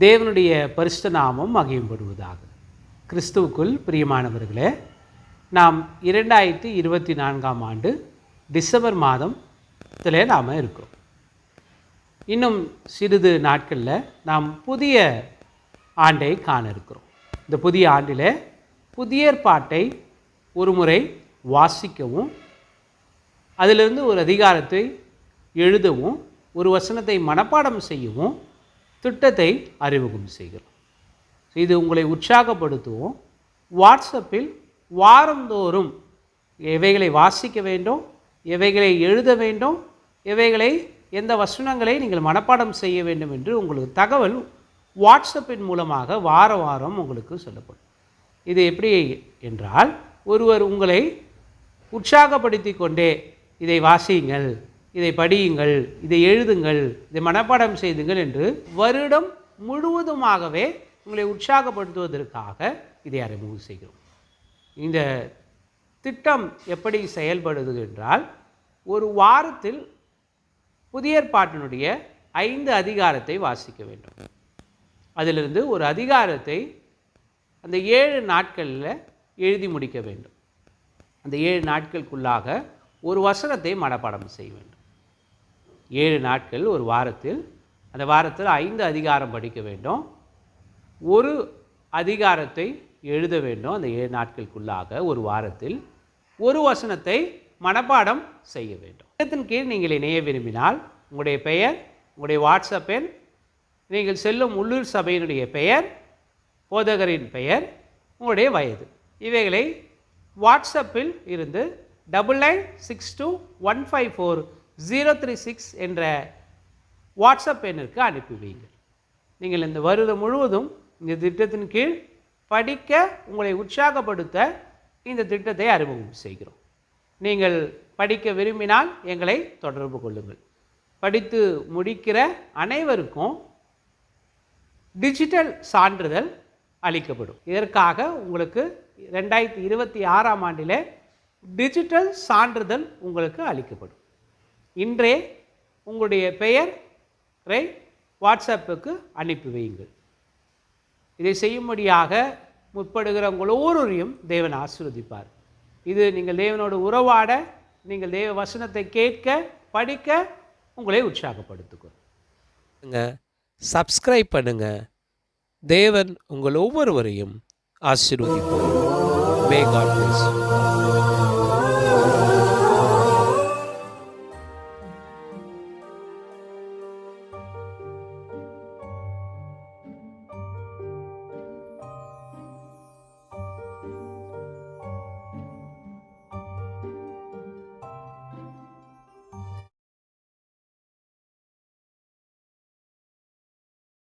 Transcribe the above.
தேவனுடைய பரிசுத்த நாமம் மகிம்படுவதாக கிறிஸ்துவுக்குள் பிரியமானவர்களே நாம் இரண்டாயிரத்தி இருபத்தி நான்காம் ஆண்டு டிசம்பர் மாதத்தில் நாம் இருக்கோம். இன்னும் சிறிது நாட்களில் நாம் புதிய ஆண்டை காண இருக்கிறோம். இந்த புதிய ஆண்டில் புதிய ஏற்பாட்டை ஒரு முறை வாசிக்கவும் அதிலிருந்து ஒரு அதிகாரத்தை எழுதவும் ஒரு வசனத்தை மனப்பாடம் செய்யவும் திட்டத்தை அறிமுகம் செய்கிறோம். இது உங்களை உற்சாகப்படுத்துவோம். வாட்ஸ்அப்பில் வாரந்தோறும் எவைகளை வாசிக்க வேண்டும் எவைகளை எழுத வேண்டும் எவைகளை எந்த வசனங்களை நீங்கள் மனப்பாடம் செய்ய வேண்டும் என்று உங்களுக்கு தகவல் வாட்ஸ்அப்பின் மூலமாக வார வாரம் உங்களுக்கு சொல்லப்படும். இது எப்படி என்றால் ஒருவர் உங்களை உற்சாகப்படுத்தி கொண்டே இதை வாசியுங்கள். இதை படியுங்கள் இதை எழுதுங்கள் இதை மனப்பாடம் செய்துங்கள் என்று வருடம் முழுவதுமாகவே உங்களை உற்சாகப்படுத்துவதற்காக இதை அறிமுகம் செய்கிறோம். இந்த திட்டம் எப்படி செயல்படுது என்றால் ஒரு வாரத்தில் புதிய ஏற்பாட்டினுடைய ஐந்து அதிகாரத்தை வாசிக்க வேண்டும். அதிலிருந்து ஒரு அதிகாரத்தை அந்த ஏழு நாட்களில் எழுதி முடிக்க வேண்டும். அந்த ஏழு நாட்களுக்குள்ளாக ஒரு வசனத்தை மனப்பாடம் செய்ய வேண்டும். ஏழு நாட்கள் ஒரு வாரத்தில். அந்த வாரத்தில் ஐந்து அதிகாரம் படிக்க வேண்டும். ஒரு அதிகாரத்தை எழுத வேண்டும் அந்த ஏழு நாட்களுக்குள்ளாக ஒரு வாரத்தில். ஒரு வசனத்தை மனப்பாடம் செய்ய வேண்டும். திட்டத்தின் கீழ் நீங்கள் இணைய விரும்பினால் உங்களுடைய பெயர் உங்களுடைய வாட்ஸ்அப் எண் நீங்கள் செல்லும் உள்ளூர் சபையினுடைய பெயர் போதகரின் பெயர் உங்களுடைய வயது. இவைகளை வாட்ஸ்அப்பில் இருந்து double nine six two one five four zero three six என்ற வாட்ஸ்அப் எண்ணிற்கு அனுப்பி வையுங்கள் நீங்கள் இந்த வருடம் முழுவதும் இந்த திட்டத்தின் கீழ் படிக்க உங்களை உற்சாகப்படுத்த இந்த திட்டத்தை அறிமுகம் செய்கிறோம். நீங்கள் படிக்க விரும்பினால் எங்களை தொடர்பு கொள்ளுங்கள். படித்து முடிக்கிற அனைவருக்கும் டிஜிட்டல் சான்றிதழ் அளிக்கப்படும். இதற்காக உங்களுக்கு ரெண்டாயிரத்தி இருபத்தி ஆறாம் ஆண்டில் டிஜிட்டல் சான்றிதழ் உங்களுக்கு அளிக்கப்படும். இன்றே உங்களுடைய பெயரை வாட்ஸ்அப்புக்கு அனுப்பி வையுங்கள். இதை செய்யும்படியாக முற்படுகிற உங்கள் ஒவ்வொருவரையும் தேவன் ஆசீர்வதிப்பார். இது நீங்கள் தேவனோடு உறவாட நீங்கள் தேவ வசனத்தை கேட்க படிக்க உங்களை உற்சாகப்படுத்துக்கும். சப்ஸ்கிரைப் பண்ணுங்க. தேவன் உங்கள் ஒவ்வொருவரையும் ஆசீர்வதிப்பார். May God plus